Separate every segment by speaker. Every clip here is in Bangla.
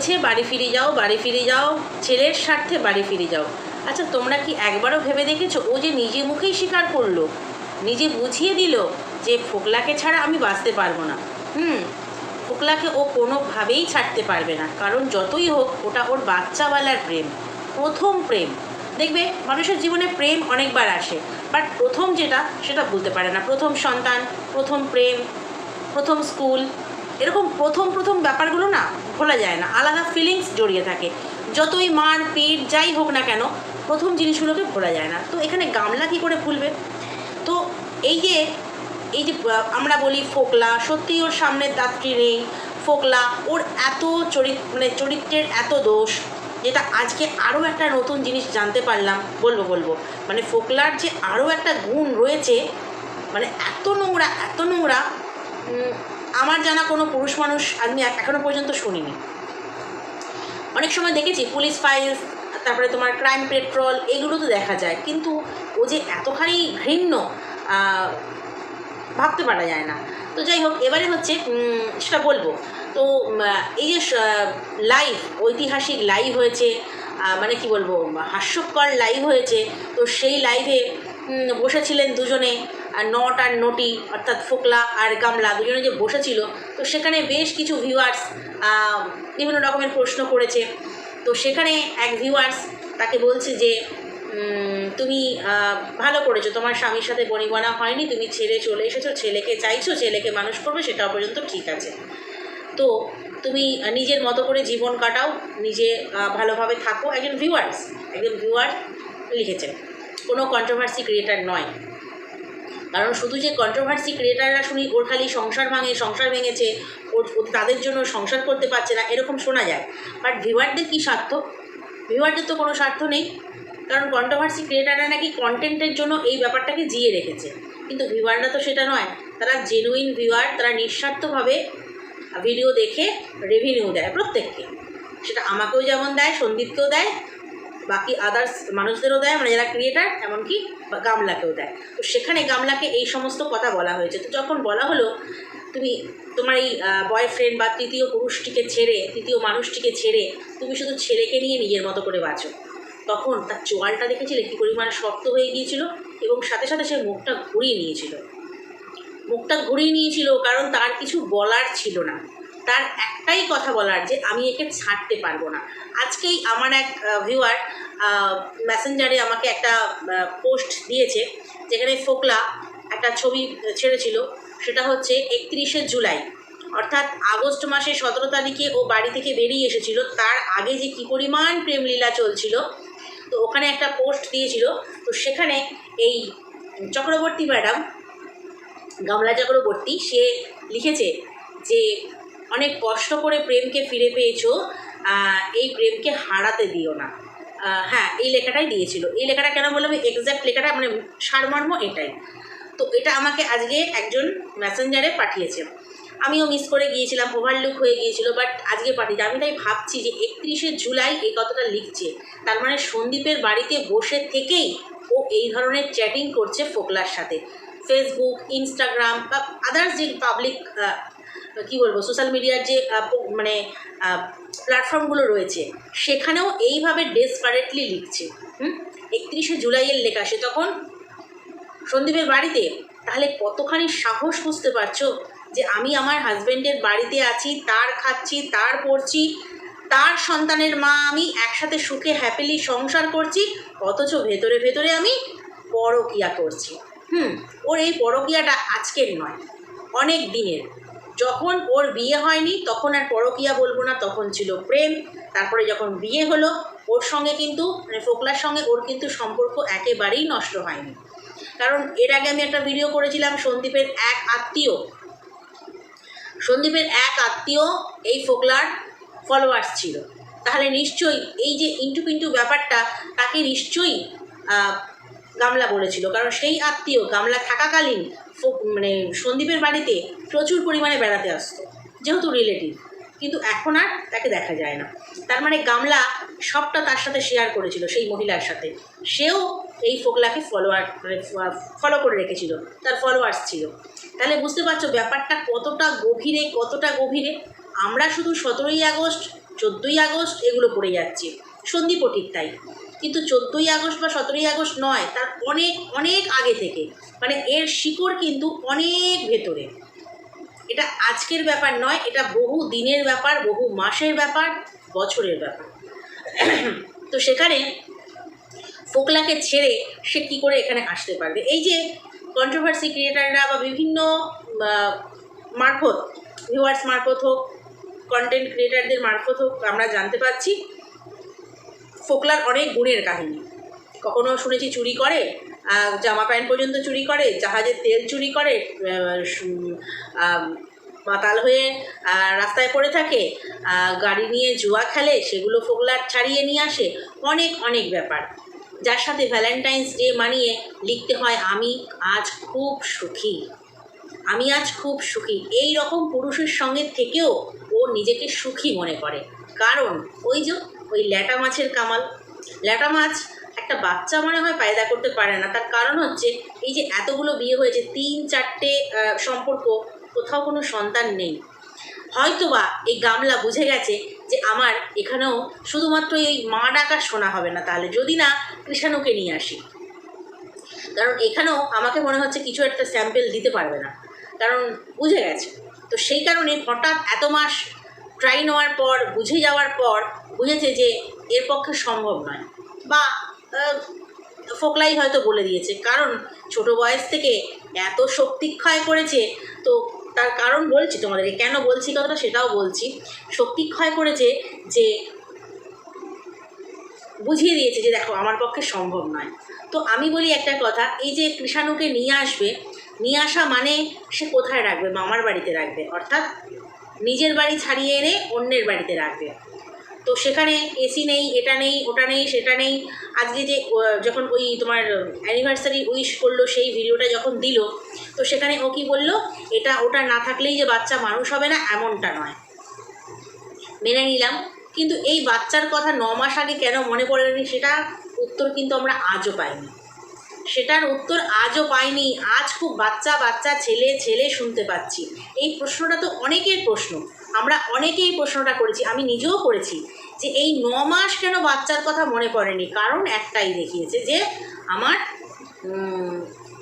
Speaker 1: বলছে, বাড়ি ফিরে যাও, বাড়ি ফিরে যাও, ছেলের স্বার্থে বাড়ি ফিরে যাও। আচ্ছা তোমরা কি একবারও ভেবে দেখেছ? ও যে নিজে মুখেই স্বীকার করল, নিজে বুঝিয়ে দিল যে ফোকলাকে ছাড়া আমি বাঁচতে পারব না। হুম, ফোকলাকে ও কোনোভাবেই ছাড়তে পারবে না, কারণ যতই হোক, ওটা ওর বাচ্চাওয়ালার প্রেম, প্রথম প্রেম। দেখবে, মানুষের জীবনে প্রেম অনেকবার আসে, বাট প্রথম যেটা, সেটা ভুলতে পারে না। প্রথম সন্তান, প্রথম প্রেম, প্রথম স্কুল এরকম প্রথম প্রথম ব্যাপারগুলো না ভোলা যায় না, আলাদা ফিলিংস জড়িয়ে থাকে। যতই মার পিট যাই হোক না কেন, প্রথম জিনিসগুলোকে ভোলা যায় না। তো এখানে গামলা কী করে ভুলবে তো এই যে এই যে আমরা বলি ফোকলা সত্যি ওর সামনের দাঁতটি নেই। ফোকলা, ওর এত চরিত মানে চরিত্রের এত দোষ, যেটা আজকে আরও একটা নতুন জিনিস জানতে পারলাম, বলব বলব। মানে ফোকলার যে আরও একটা গুণ রয়েছে মানে এত নোংরা এত নোংরা আমার জানা কোনো পুরুষ মানুষ আমি এখনও পর্যন্ত শুনিনি। অনেক সময় দেখেছি পুলিশ ফাইলস, তারপরে তোমার ক্রাইম পেট্রোল, এগুলো তো দেখা যায়। কিন্তু ও যে এতখানি ঘৃণ্য ভাবতে পারা যায় না। তো যাই হোক, এবারে হচ্ছে সেটা বলব। তো এই যে লাইভ ঐতিহাসিক লাইভ হয়েছে মানে কি বলব, হাস্যকর লাইভ হয়েছে। তো সেই লাইভে বসেছিলেন দুজনে। আর নট আর নটি, অর্থাৎ ফোকলা আর গামলা দুজনে যে বসেছিল, তো সেখানে বেশ কিছু ভিউয়ার্স বিভিন্ন রকমের প্রশ্ন করেছে। তো সেখানে এক ভিউয়ার্স তাকে বলছে যে তুমি ভালো করেছ, তোমার স্বামীর সাথে বনিবনা হয়নি, তুমি ছেড়ে চলে এসেছ, ছেলেকে চাইছো, ছেলেকে মানুষ করবে, সেটা পর্যন্ত ঠিক আছে। তো তুমি নিজের মতো করে জীবন কাটাও, নিজে ভালোভাবে থাকো, একজন ভিউয়ার্স একজন ভিউয়ার লিখেছেন। কোনো কন্ট্রোভার্সি ক্রিয়েটার নয়। কারণ শুধু যে কন্ট্রোভার্সি ক্রিয়েটাররা শুনি, ওর খালি সংসার ভাঙে, সংসার ভেঙেছে, ওর তাদের জন্য সংসার করতে পারছে না, এরকম শোনা যায়। বাট ভিউয়ারদের কী স্বার্থ? ভিউয়ারদের তো কোনো স্বার্থ নেই। কারণ কন্ট্রোভার্সি ক্রিয়েটাররা নাকি কন্টেন্টের জন্য এই ব্যাপারটাকে জিয়ে রেখেছে। কিন্তু ভিউয়াররা তো সেটা নয়। তারা জেনুইন ভিউয়ার তারা নিঃস্বার্থভাবে ভিডিও দেখে রেভিনিউ দেয় প্রত্যেককে। সেটা আমাকেও যেমন দেয়, সন্দীপকেও দেয় বাকি আদার্স মানুষদেরও দেয় মানে যারা ক্রিয়েটার এমনকি গামলাকেও দেয়। তো সেখানে গামলাকে এই সমস্ত কথা বলা হয়েছে। তো যখন বলা হলো, তুমি তোমার এই বয়ফ্রেন্ড বা তৃতীয় পুরুষটিকে ছেড়ে, তৃতীয় মানুষটিকে ছেড়ে, তুমি শুধু ছেলেকে নিয়ে নিজের মতো করে বাঁচো। তখন তার চোয়ালটা দেখেছিলে? কী পরিমাণ শক্ত হয়ে গিয়েছিল? এবং সাথে সাথে সে মুখটা ঘুরিয়ে নিয়েছিল। মুখটা ঘুরিয়ে নিয়েছিল, কারণ তার কিছু বলার ছিল না। তার একটাই কথা বলার যে আমি একে ছাড়তে পারব না। আজকেই আমার এক ভিউয়ার মেসেঞ্জারে আমাকে একটা পোস্ট দিয়েছে, যেখানে ফোকলা একটা ছবি ছেড়েছিল। সেটা হচ্ছে একত্রিশে জুলাই। অর্থাৎ আগস্ট মাসে সতেরো তারিখে ও বাড়ি থেকে বেরিয়ে এসেছিল। তার আগে যে কী পরিমাণ প্রেমলীলা চলছিল, তো ওখানে একটা পোস্ট দিয়েছিল। তো সেখানে এই চক্রবর্তী ম্যাডাম, গামলা চক্রবর্তী, সে লিখেছে যে অনেক কষ্ট করে প্রেমকে ফিরে পেয়েছ এই প্রেমকে হারাতে দিও না। হ্যাঁ এই লেখাটাই দিয়েছিল। এই লেখাটা কেন বললাম? এক্স্যাক্ট লেখাটা মানে সারমর্ম এটাই। তো এটা আমাকে আজকে একজন মেসেঞ্জারে পাঠিয়েছে। আমিও মিস করে গিয়েছিলাম ওভারলুক হয়ে গিয়েছিল বাট আজকে পাঠিয়েছে। আমি তাই ভাবছি যে একত্রিশে জুলাই এই কথাটা লিখছে। তার মানে সন্দীপের বাড়িতে বসে থেকেই ও এই ধরনের চ্যাটিং করছে ফোকলার সাথে। ফেসবুক ইনস্টাগ্রাম বা আদার্স যে পাবলিক কী বলব সোশ্যাল মিডিয়ার যে মানে প্ল্যাটফর্মগুলো রয়েছে, সেখানেও এইভাবে ডেসপারেটলি লিখছে, হুম? একত্রিশে জুলাইয়ের লেখা, সে তখন সন্দীপের বাড়িতে, তাহলে কতখানি সাহস বুঝতে পারছ যে আমি আমার হাজব্যান্ডের বাড়িতে আছি, তার খাচ্ছি, তার পড়ছি, তার সন্তানের মা আমি একসাথে সুখে হ্যাপিলি সংসার করছি, অথচ ভেতরে ভেতরে আমি পরকিয়া করছি, হুম? ওর এই পরকিয়াটা আজকের নয়, অনেক দিনের। যখন ওর বিয়ে হয়নি, তখন আর পরকিয়া বলব না, তখন ছিল প্রেম। তারপরে যখন বিয়ে হলো, ওর সঙ্গে কিন্তু মানে ফোকলার সঙ্গে ওর কিন্তু সম্পর্ক একেবারেই নষ্ট হয়নি। কারণ এর আগে আমি একটা ভিডিও করেছিলাম সন্দীপের এক আত্মীয়। সন্দীপের এক আত্মীয় এই ফোকলার ফলোয়ার্স ছিল। তাহলে নিশ্চয়ই এই যে ইন্টু পিন্টু ব্যাপারটা, তাকে নিশ্চয়ই গামলা বলেছিল। কারণ সেই আত্মীয় গামলা থাকাকালীন ফোক- মানে সন্দীপের বাড়িতে প্রচুর পরিমাণে বেড়াতে আসতো, যেহেতু রিলেটিভ কিন্তু এখন আর তাকে দেখা যায় না। তার মানে গামলা সবটা তার সাথে শেয়ার করেছিল সেই মহিলার সাথে। সেও এই ফোকলাকে ফলোয়ার মানে ফলো করে রেখেছিল, তার ফলোয়ার্স ছিল। তাহলে বুঝতে পারছ ব্যাপারটা কতটা গভীরে কতটা গভীরে? আমরা শুধু সতেরোই আগস্ট, চোদ্দোই আগস্ট এগুলো পড়ে যাচ্ছে। সন্দীপও ঠিক তাই। কিন্তু চোদ্দোই আগস্ট বা সতেরোই আগস্ট নয়, তার অনেক অনেক আগে থেকে। মানে এর শিকড় কিন্তু অনেক ভেতরে। এটা আজকের ব্যাপার নয়, এটা বহু দিনের ব্যাপার, বহু মাসের ব্যাপার, বছরের ব্যাপার। তো সেখানে ফোকলাকে ছেড়ে সে কী করে এখানে আসতে পারবে? এই যে কন্ট্রোভার্সি ক্রিয়েটাররা বা বিভিন্ন মারফত ভিউয়ার্স মারফত হোক কন্টেন্ট ক্রিয়েটারদের মারফত হোক, আমরা জানতে পারছি ফোকলার অনেক গুণের কাহিনী। কখনো শুনেছি চুরি করে জামা প্যান্ট পর্যন্ত চুরি করে, জাহাজের তেল চুরি করে মাতাল হয়ে রাস্তায় পড়ে থাকে গাড়ি নিয়ে জুয়া খেলে, সেগুলো ফোকলার ছাড়িয়ে নিয়ে আসে, অনেক অনেক ব্যাপার। যার সাথে ভ্যালেন্টাইন্স ডে মানিয়ে লিখতে হয়, আমি আজ খুব সুখী। আমি আজ খুব সুখী। এই রকম পুরুষের সঙ্গে থেকেও ও নিজেকে সুখী মনে করে। কারণ ওই যে ওই ল্যাটা মাছের কামাল। ল্যাটা মাছ একটা বাচ্চা মনে হয় পায়দা করতে পারে না। তার কারণ হচ্ছে এই যে এতগুলো বিয়ে হয়েছে, তিন, চারটে সম্পর্ক, কোথাও কোনো সন্তান নেই। হয়তোবা এই গামলা বুঝে গেছে যে আমার এখানেও শুধুমাত্র এই মা ডাকা শোনা হবে না তাহলে। যদি না, কৃষাণুকে নিয়ে আসি। কারণ এখানেও আমাকে মনে হচ্ছে কিছু একটা স্যাম্পেল দিতে পারবে না। কারণ বুঝে গেছে। তো সেই কারণে হঠাৎ এত মাস ট্রাই নেওয়ার পর, বুঝে যাওয়ার পর বুঝেছে যে এর পক্ষে সম্ভব নয়। বা ফোকলাই হয়তো বলে দিয়েছে, কারণ ছোট বয়স থেকে এত শক্তিক্ষয় করেছে, তো তার কারণ বলছি তোমাদেরকে। কেন বলছি কথাটা সেটাও বলছি। শক্তিক্ষয় করেছে যে বুঝিয়ে দিয়েছে যে দেখো, আমার পক্ষে সম্ভব নয়। তো আমি বলি একটা কথা, এই যে কৃষাণুকে নিয়ে আসবে, নিয়ে আসা মানে সে কোথায় রাখবে? মামার বাড়িতে রাখবে। অর্থাৎ নিজের বাড়ি ছাড়িয়ে এনে অন্যের বাড়িতে রাখবে। তো সেখানে এসি নেই, এটা নেই, ওটা নেই, সেটা নেই। আজকে যে যখন ওই তোমার অ্যানিভার্সারি উইশ করল, সেই ভিডিওটা যখন দিল, তো সেখানে ও কি বলল? এটা ওটা না থাকলেই যে বাচ্চা মানুষ হবে না, এমনটা নয়। মেনে নিলাম। কিন্তু এই বাচ্চার কথা ন মাস আগে কেন মনে পড়েনি সেটা উত্তর কিন্তু আমরা আজও পাইনি। সেটার উত্তর আজও পাইনি। আজ খুব বাচ্চা বাচ্চা, ছেলে ছেলে শুনতে পাচ্ছি। এই প্রশ্নটা তো অনেকের প্রশ্ন। আমরা অনেকেই প্রশ্নটা করেছি, আমি নিজেও করেছি যে এই ন মাস কেন বাচ্চার কথা মনে পড়েনি? কারণ একটাই দেখিয়েছে যে আমার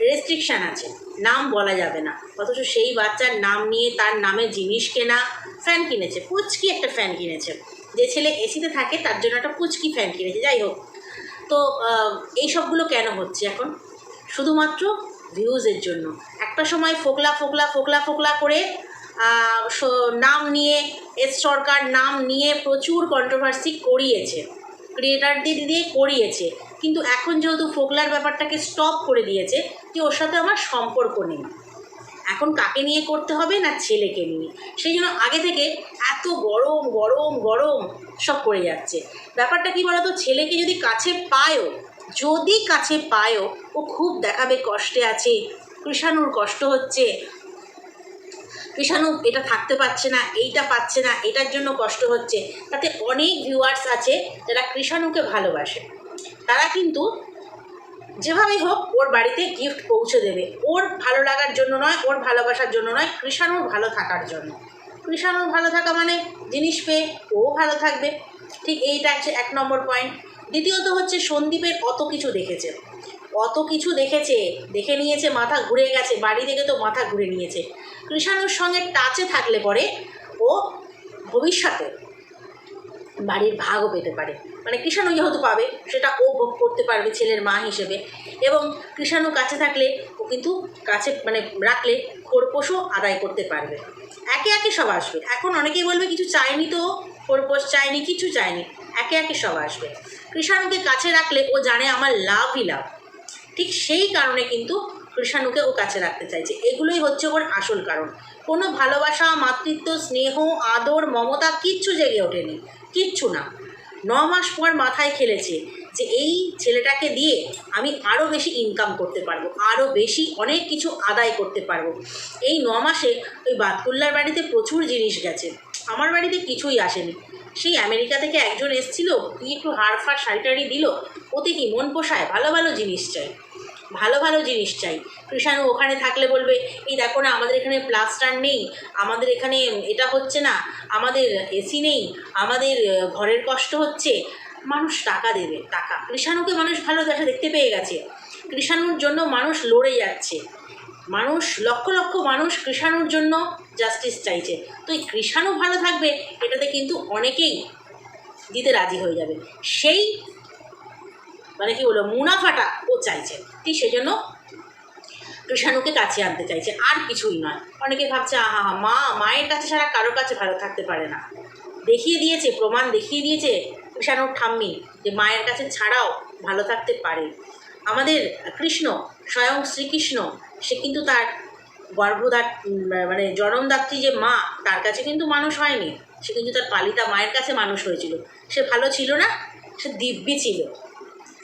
Speaker 1: রেস্ট্রিকশান আছে, নাম বলা যাবে না। অথচ সেই বাচ্চার নাম নিয়ে তার নামে জিনিস কেনা ফ্যান কিনেছে পুচকি একটা ফ্যান কিনেছে। যে ছেলে এসিতে থাকে, তার জন্য একটা পুচকি ফ্যান কিনেছে, যাই হোক। তো এই সবগুলো কেন হচ্ছে এখন? শুধুমাত্র ভিউজের জন্য। একটা সময় ফোকলা ফোকলা ফোকলা ফোকলা করে নাম নিয়ে, এস সরকার নাম নিয়ে প্রচুর কন্ট্রোভার্সি করিয়েছে। ক্রিয়েটারদের দিয়ে করিয়েছে। কিন্তু এখন যেহেতু ফোকলার ব্যাপারটাকে স্টপ করে দিয়েছে, যে ওর সাথে আমার সম্পর্ক নেই। এখন কাকে নিয়ে করতে হবে না ছেলেকে নিয়ে? সেই জন্য আগে থেকে এত গরম গরম গরম সব করে যাচ্ছে। ব্যাপারটা কি বলতো? ছেলেকে যদি কাছে পায়ও, যদি কাছে পায়ও, ও খুব দেখাবে কষ্টে আছে, কৃষাণুর কষ্ট হচ্ছে কৃষাণু এটা থাকতে পারছে না, এইটা পাচ্ছে না, এটার জন্য কষ্ট হচ্ছে। তাতে অনেক ভিউয়ার্স আছে যারা কৃষাণুকে ভালোবাসে। তারা কিন্তু যেভাবেই হোক ওর বাড়িতে গিফট পৌঁছে দেবে। ওর ভালো লাগার জন্য নয়, ওর ভালোবাসার জন্য নয়, কৃষাণুর ভালো থাকার জন্য। কৃষাণুর ভালো থাকা মানে জিনিস পেয়ে ও ভালো থাকবে। ঠিক এইটা হচ্ছে এক নম্বর পয়েন্ট দ্বিতীয়ত হচ্ছে সন্দীপের অত কিছু দেখেছে। অত কিছু দেখেছে, দেখে নিয়েছে, মাথা ঘুরে গেছে, বাড়ি থেকে তো মাথা ঘুরে নিয়েছে। কৃষাণুর সঙ্গে টাচে থাকলে পরে ও ভবিষ্যতে বাড়ির ভাগও পেতে পারে। মানে কৃষাণু যেহেতু পাবে, সেটা ও ভোগ করতে পারবে ছেলের মা হিসেবে। এবং কৃষাণু কাছে থাকলে ও কিন্তু কাছে মানে রাখলে খোরপোশও আদায় করতে পারবে। একে একে সব আসবে। এখন অনেকেই বলবে, কিছু চায়নি তো? খোরপোশ চায়নি, কিছু চায়নি। একে একে সব আসবে। কৃষাণুকে কাছে রাখলে ও জানে, আমার লাভই লাভ। ঠিক সেই কারণে কিন্তু কৃষাণুকে ও কাছে রাখতে চাইছে। এগুলোই হচ্ছে ওর আসল কারণ। কোনো ভালোবাসা, মাতৃত্ব, স্নেহ, আদর, মমতা কিচ্ছু জেগে ওঠেনি। কিচ্ছু না। ন মাস পর মাথায় খেলেছে যে এই ছেলেটাকে দিয়ে আমি আরও বেশি ইনকাম করতে পারব আরও বেশি অনেক কিছু আদায় করতে পারব। এই ন মাসে ওই বাতকুল্লার বাড়িতে প্রচুর জিনিস গেছে। আমার বাড়িতে কিছুই আসেনি। সেই আমেরিকা থেকে একজন এসছিল তুই একটু হাড় ফাড় শাড়ি টাড়ি দিল, ওতে কি মন পোষায়? ভালো ভালো জিনিস চাই। ভালো ভালো জিনিস চাই। কৃষাণু ওখানে থাকলে বলবে, এই দেখো না, আমাদের এখানে প্লাস্টার নেই, আমাদের এখানে এটা হচ্ছে না, আমাদের এসি নেই, আমাদের ঘরের কষ্ট হচ্ছে। মানুষ টাকা দেবে, টাকা। কৃষাণুকে মানুষ ভালো দেখা দেখতে পেয়ে গেছে। কৃষাণুর জন্য মানুষ লড়ে যাচ্ছে। মানুষ, লক্ষ লক্ষ মানুষ কৃষাণুর জন্য জাস্টিস চাইছে। তো এই কৃষাণু ভালো থাকবে, এটাতে কিন্তু অনেকেই দিতে রাজি হয়ে যাবে। সেই মানে কি বলব, মুনাফাটা ও চাইছে। ঠিক সেই জন্য কৃষাণুকে কাছে আনতে চাইছে। আর কিছুই নয়। অনেকে ভাবছে, আহা হা মা, মায়ের কাছে ছাড়া কারোর কাছে ভালো থাকতে পারে না। দেখিয়ে দিয়েছে, প্রমাণ দেখিয়ে দিয়েছে কৃষাণুর ঠাম্মি যে মায়ের কাছে ছাড়াও ভালো থাকতে পারে। আমাদের কৃষ্ণ, স্বয়ং শ্রীকৃষ্ণ, সে কিন্তু তার গর্ভদাত মানে জনমদাত্রী যে মা, তার কাছে কিন্তু মানুষ হয়নি। সে কিন্তু তার পালিতা মায়ের কাছে মানুষ হয়েছিল। সে ভালো ছিল না, সে দিব্যি ছিল।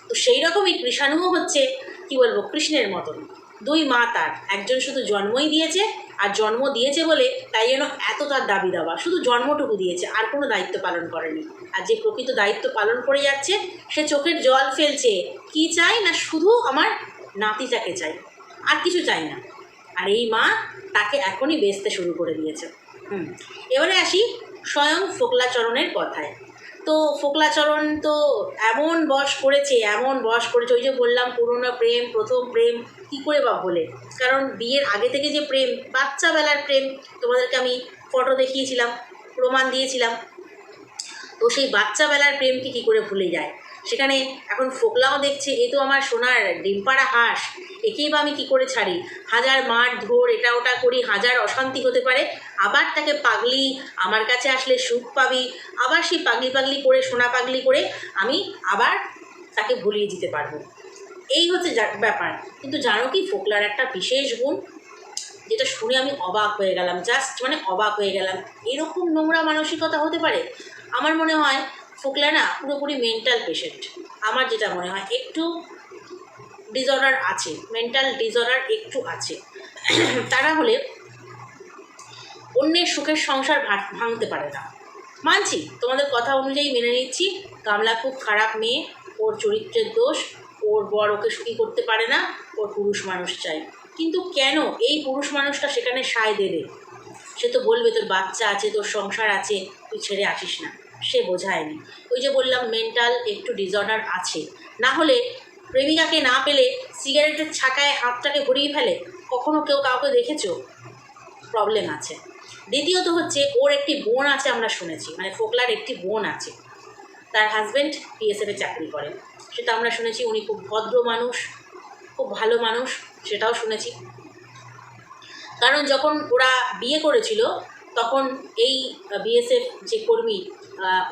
Speaker 1: তো সেই রকমই কৃষাণুও হচ্ছে, কি বলব, কৃষ্ণের মতন। দুই মা তার, একজন শুধু জন্মই দিয়েছে আর জন্ম দিয়েছে বলে তাই জন্য এত তার দাবি দাবা। শুধু জন্মটুকু দিয়েছে, আর কোনো দায়িত্ব পালন করেনি। আর যে প্রকৃত দায়িত্ব পালন করে যাচ্ছে, সে চোখের জল ফেলছে, কি চাই না শুধু আমার নাতিটাকে চাই আর কিছু চাই না। আর এই মা তাকে এখনই বেচতে শুরু করে দিয়েছে। হুম, এবারে আসি স্বয়ং ফোকলাচরণের কথায়। তো ফোকলাচরণ তো এমন বশ করেছে, এমন বশ করেছে, ওই যে বললাম পুরনো প্রেম, প্রথম প্রেম, কী করে বা বলে কারণ বিয়ের আগে থেকে যে প্রেম, বাচ্চাবেলার প্রেম, তোমাদেরকে আমি ফটো দেখিয়েছিলাম, প্রমাণ দিয়েছিলাম। তো সেই বাচ্চাবেলার প্রেমকে কী করে ভুলে যায়? সেখানে এখন ফোকলাও দেখছে, এ তো আমার সোনার ডিমপাড়া হাঁস, একেই বা আমি কী করে ছাড়ি? হাজার মাঠ ধোর, এটা ওটা করি, হাজার অশান্তি হতে পারে আবার তাকে পাগলি আমার কাছে আসলে সুখ পাবি, আবার সেই পাগলি পাগলি করে, সোনা পাগলি করে আমি আবার তাকে ভুলিয়ে দিতে পারব। এই হচ্ছে ব্যাপার। কিন্তু জানো কি, ফোকলার একটা বিশেষ গুণ, যেটা শুনে আমি অবাক হয়ে গেলাম জাস্ট মানে অবাক হয়ে গেলাম। এরকম নোংরা মানসিকতা হতে পারে? আমার মনে হয় ফোকলা না পুরোপুরি মেন্টাল পেশেন্ট আমার যেটা মনে হয়, একটু ডিসঅর্ডার আছে মেন্টাল ডিসঅর্ডার একটু আছে। তারা হলে অন্যের সুখের সংসার ভাঙতে পারে না। মানছি, তোমাদের কথা অনুযায়ী মেনে নিচ্ছি। কামলা খুব খারাপ মেয়ে, ওর চরিত্রের দোষ, ওর বর ওকে সুখী করতে পারে না, ওর পুরুষ মানুষ চাই। কিন্তু কেন এই পুরুষ মানুষটা সেখানে সায় দেবে? সে তো বলবে, তোর বাচ্চা আছে, তোর সংসার আছে, তুই ছেড়ে আসিস না। সে বোঝায়নি। ওই যে বললাম মেন্টাল একটু ডিসঅর্ডার আছে। না হলে প্রেমিকাকে না পেলে সিগারেটের ছাকায় হাতটাকে ঘুরিয়ে ফেলে, কখনো কেউ কাউকে দেখেছ? প্রবলেম আছে। দ্বিতীয়ত হচ্ছে, ওর একটি বোন আছে আমরা শুনেছি মানে ফোকলার একটি বোন আছে। তার হাজব্যান্ড পিএসএফে চাকরি করেন। সেটা আমরা শুনেছি, উনি খুব ভদ্র মানুষ, খুব ভালো মানুষ, সেটাও শুনেছি। কারণ যখন ওরা বিয়ে করেছিল তখন এই বিএসএফ যে কর্মী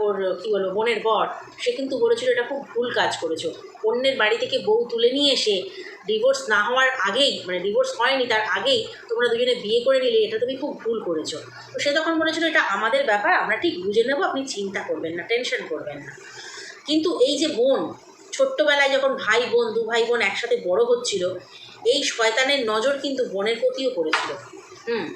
Speaker 1: ওর, কী বলব, বোনের বর, সে কিন্তু বলেছিল এটা খুব ভুল কাজ করেছ। অন্যের বাড়ি থেকে বউ তুলে নিয়ে এসে ডিভোর্স না হওয়ার আগেই মানে ডিভোর্স হয়নি, তার আগেই তোমরা দুজনে বিয়ে করে নিলে, এটা তুমি খুব ভুল করেছ। তো সে তখন বলেছিল, এটা আমাদের ব্যাপার, আমরা ঠিক বুঝে নেব, আপনি চিন্তা করবেন না টেনশন করবেন না। কিন্তু এই যে বোন, ছোট্টবেলায় যখন ভাই বোন, দু ভাই বোন একসাথে বড় হচ্ছিল, এই শয়তানের নজর কিন্তু বোনের প্রতিও পড়েছিল। হুম?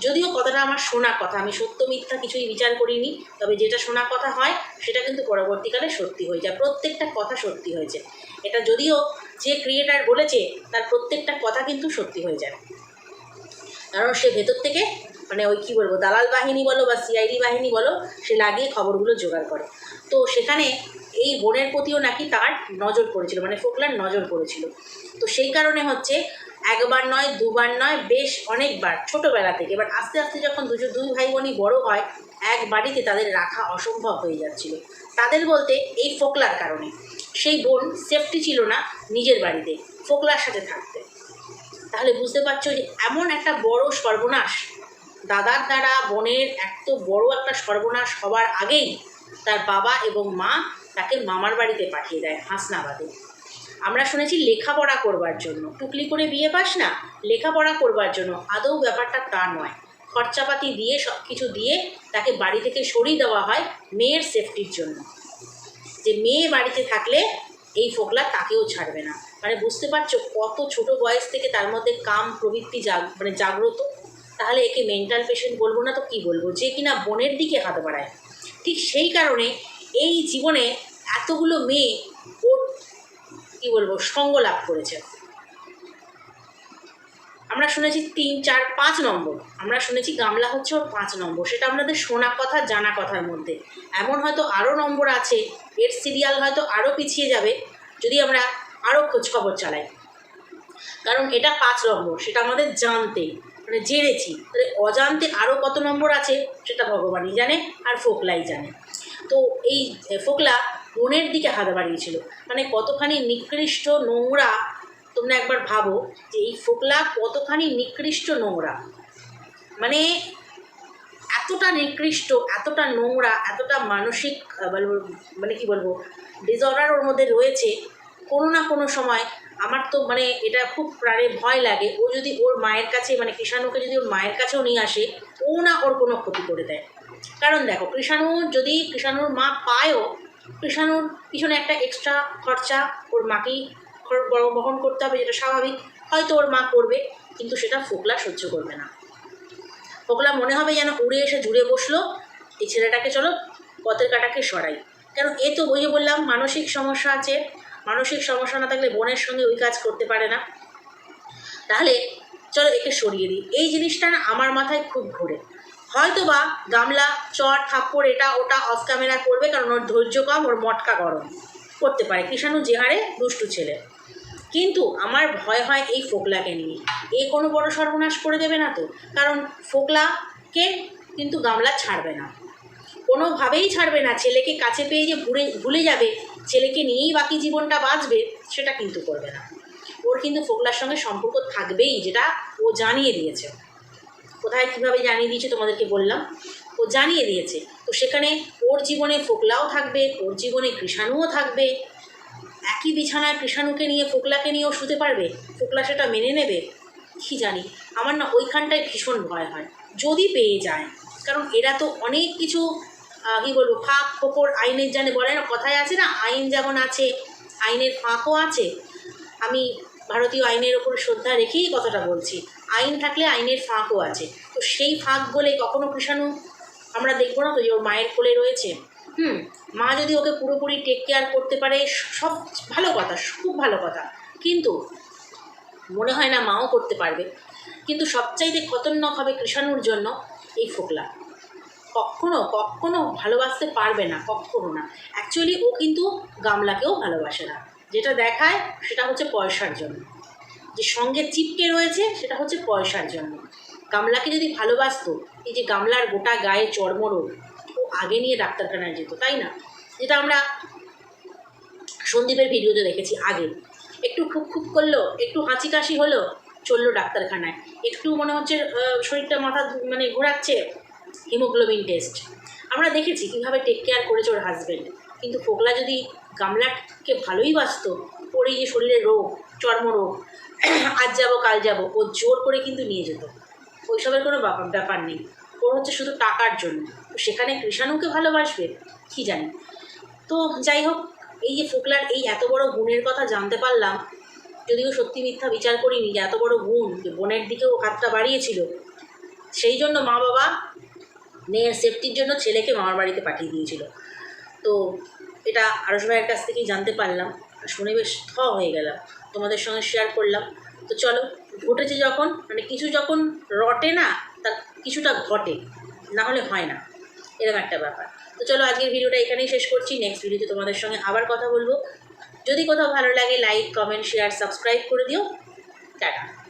Speaker 1: যদিও কথাটা আমার শোনা কথা, আমি সত্য মিথ্যা কিছুই বিচার করিনি, তবে যেটা শোনা কথা হয়, সেটা কিন্তু পরবর্তীকালে সত্যি হয়ে যায়, প্রত্যেকটা কথা সত্যি হয়েছে এটা যদিও যে ক্রিয়েটার বলেছে, তার প্রত্যেকটা কথা কিন্তু সত্যি হয়ে যায়। কারণ সে ভেতর থেকে মানে ওই কী বলব, দালাল বাহিনী বলো বা সিআইডি বাহিনী বলো, সে লাগিয়ে খবরগুলো জোগাড় করে। তো সেখানে এই বোনের প্রতিও নাকি তার নজর পড়েছিল মানে ফোকলার নজর পড়েছিল। তো সেই কারণে হচ্ছে একবার নয়, দুবার নয়, বেশ অনেকবার, ছোটোবেলা থেকে। এবার আস্তে আস্তে যখন দুজন দুই ভাই বোনই বড় হয়, এক বাড়িতে তাদের রাখা অসম্ভব হয়ে যাচ্ছিল। তাদের বলতে এই ফোকলার কারণে। সেই বোন সেফটি ছিল না নিজের বাড়িতে, ফোকলার সাথে থাকতে। তাহলে বুঝতে পারছ যে এমন একটা বড় সর্বনাশ। দাদার দ্বারা বোনের এত বড় একটা সর্বনাশ হবার আগেই তার বাবা এবং মা তাকে মামার বাড়িতে পাঠিয়ে দেয় হাসনাবাদে। আমরা শুনেছি লেখাপড়া করবার জন্য। টুকলি করে বিয়ে পাস না, লেখাপড়া করবার জন্য। আদৌ ব্যাপারটা তা নয়। খরচাপাতি দিয়ে সব কিছু দিয়ে তাকে বাড়ি থেকে সরিয়ে দেওয়া হয় মেয়ের সেফটির জন্য। যে মেয়ে বাড়িতে থাকলে এই ফোকলা তাকেও ছাড়বে না। মানে বুঝতে পারছ কত ছোট বয়স থেকে তার মধ্যে কাম প্রবৃত্তি জাগ মানে জাগ্রত? তাহলে একে মেন্টাল পেশেন্ট বলব না তো কি বলব? যে কিনা বোনের দিকে হাত বাড়ায়। ঠিক সেই কারণে এই জীবনে এতগুলো মেয়ে কী বলব, সঙ্গ লাভ করেছে আমরা শুনেছি তিন, চার, পাঁচ নম্বর। আমরা শুনেছি গামলা হচ্ছে ওর পাঁচ নম্বর। সেটা আমাদের শোনা কথা, জানা কথার মধ্যে। এমন হয়তো আরও নম্বর আছে, এর সিরিয়াল হয়তো আরও পিছিয়ে যাবে, যদি আমরা আরও খোঁজখবর চালাই। কারণ এটা পাঁচ নম্বর, সেটা আমাদের জানতে মানে জেনেছি। তাহলে অজান্তে আরও কত নম্বর আছে, সেটা ভগবানই জানে আর ফোকলাই জানে। তো এই ফোকলা বোনের দিকে হাত বাড়িয়েছিল। মানে কতখানি নিকৃষ্ট নোংরা তোমরা একবার ভাবো যে এই ফোকলা কতখানি নিকৃষ্ট নোংরা। মানে এতটা নিকৃষ্ট, এতটা নোংরা, এতটা মানসিক মানে কি বলব ডিসঅর্ডার ওর মধ্যে রয়েছে, কোনো না কোনো সময় আমার তো মানে এটা খুব প্রাণে ভয় লাগে। ও যদি ওর মায়ের কাছে মানে কৃষাণুকে যদি ওর মায়ের কাছেও নিয়ে আসে, ও না ওর কোনো ক্ষতি করে দেয়। কারণ দেখো, কৃষাণু যদি, কৃষাণুর মা পায়ও কৃষাণুর পিছনে একটা এক্সট্রা খরচা ওর মাকেই বহন করতে হবে, যেটা স্বাভাবিক। হয়তো ওর মা করবে, কিন্তু সেটা ফোকলা সহ্য করবে না। ফোকলা মনে হবে যেন উড়ে এসে জুড়ে বসল, এই ছেলেটাকে চলো পথের কাটাকে সরাই। কারণ এ তো ওই বললাম, মানসিক সমস্যা আছে। মানসিক সমস্যা না থাকলে বোনের সঙ্গে ওই কাজ করতে পারে না। তাহলে চলো একে সরিয়ে দিই। এই জিনিসটা না আমার মাথায় খুব ঘোরে। হয়তো বা গামলা চট থাপ্পড়, এটা ওটা অফ ক্যামেরা করবে কারণ ওর ধৈর্য কম, ওর মটকা গরম করতে পারে। কৃষাণু যে হারে দুষ্টু ছেলে। কিন্তু আমার ভয় হয় এই ফোকলাকে নিয়ে। এ কোনো বড় সর্বনাশ করে দেবে না তো। কারণ ফোকলাকে কিন্তু গামলা ছাড়বে না। কোনোভাবেই ছাড়বে না। ছেলেকে কাছে পেয়ে যে ভুলে ভুলে যাবে, ছেলেকে নিয়েই বাকি জীবনটা বাঁচবে, সেটা কিন্তু করবে না। ওর কিন্তু ফোকলার সঙ্গে সম্পর্ক থাকবেই, যেটা ও জানিয়ে দিয়েছে। কোথায় কীভাবে জানিয়ে দিয়েছে তোমাদেরকে বললাম। ও জানিয়ে দিয়েছে। তো সেখানে ওর জীবনে ফোকলাও থাকবে, ওর জীবনে কৃষাণুও থাকবে। একই বিছানায় কৃষাণুকে নিয়ে ফোকলাকে নিয়েও শুতে পারবে? ফোকলা সেটা মেনে নেবে? কি জানি। আমার না ওইখানটায় ভীষণ ভয় হয়। যদি পেয়ে যায়। কারণ এরা তো অনেক কিছু কী বলব, ফাঁক, ফোকর, আইনের জানে বলে না, কথায় আছে না? আইন যেমন আছে, আইনের ফাঁকও আছে। আমি ভারতীয় আইনের ওপর শ্রদ্ধা রেখেই কথাটা বলছি। আইন থাকলে আইনের ফাঁকও আছে। তো সেই ফাঁক বলে কখনো কৃষাণু আমরা দেখব না তো যে ওর মায়ের কোলে রয়েছে। হুম, মা যদি ওকে পুরোপুরি টেক কেয়ার করতে পারে, সব ভালো কথা, খুব ভালো কথা। কিন্তু মনে হয় না মাও করতে পারবে। কিন্তু সবচাইতে খতরনাক হবে কৃষাণুর জন্য এই ফোকলা। কখনো কখনো ভালোবাসতে পারবে না, কখনো না। অ্যাকচুয়ালি ও কিন্তু গামলাকেও ভালোবাসে না। যেটা দেখায় সেটা হচ্ছে পয়সার জন্য। যে সঙ্গে চিপকে রয়েছে, সেটা হচ্ছে পয়সার জন্য। গামলাকে যদি ভালোবাসতো, এই যে গামলার গোটা গায়ে চর্মরোগ, ও আগে নিয়ে ডাক্তারখানায় যেত, তাই না? যেটা আমরা সন্দীপের ভিডিওতে দেখেছি আগে। একটু খুব খুব করল, একটু হাঁচি কাশি হলো, চলল ডাক্তারখানায়। একটু মনে হচ্ছে শরীরটা মাথা মানে ঘোরাচ্ছে, হিমোগ্লোবিন টেস্ট। আমরা দেখেছি কীভাবে টেক কেয়ার করেছে ওর হাজব্যান্ড কিন্তু ফোকলা যদি গামলাকে ভালোই বাসতো, ওর এই যে শরীরের রোগ, চর্মরোগ, আজ যাব, কাল যাব, ও জোর করে কিন্তু নিয়ে যেত। ওইসবের কোনো ব্যাপার নেই। ওর হচ্ছে শুধু টাকার জন্য। তো সেখানে কৃষাণুকে ভালোবাসবে? কি জানি। তো যাই হোক, এই যে ফোকলার এই এত বড় গুণের কথা জানতে পারলাম, যদিও সত্যি মিথ্যা বিচার করিনি যে এত বড় গুণ যে বোনের দিকেও হাতটা বাড়িয়েছিল, সেই জন্য মা বাবা মেয়ের সেফটির জন্য ছেলেকে মামার বাড়িতে পাঠিয়ে দিয়েছিল। তো এটা আরস ভাইয়ের কাছ থেকেই জানতে পারলাম। আর শুনে বেশ থ হয়ে গেলাম। তোমাদের সঙ্গে শেয়ার করলাম। তো চলো ঘটেছে যখন মানে কিছু যখন রটে না, তা কিছুটা ঘটে, না হলে হয় না। এরকম একটা ব্যাপার। তো চলো আজকের ভিডিওটা এখানেই শেষ করছি। নেক্সট ভিডিওতে তোমাদের সঙ্গে আবার কথা বলব। যদি কোথাও ভালো লাগে লাইক কমেন্ট শেয়ার সাবস্ক্রাইব করে দিও। টাটা।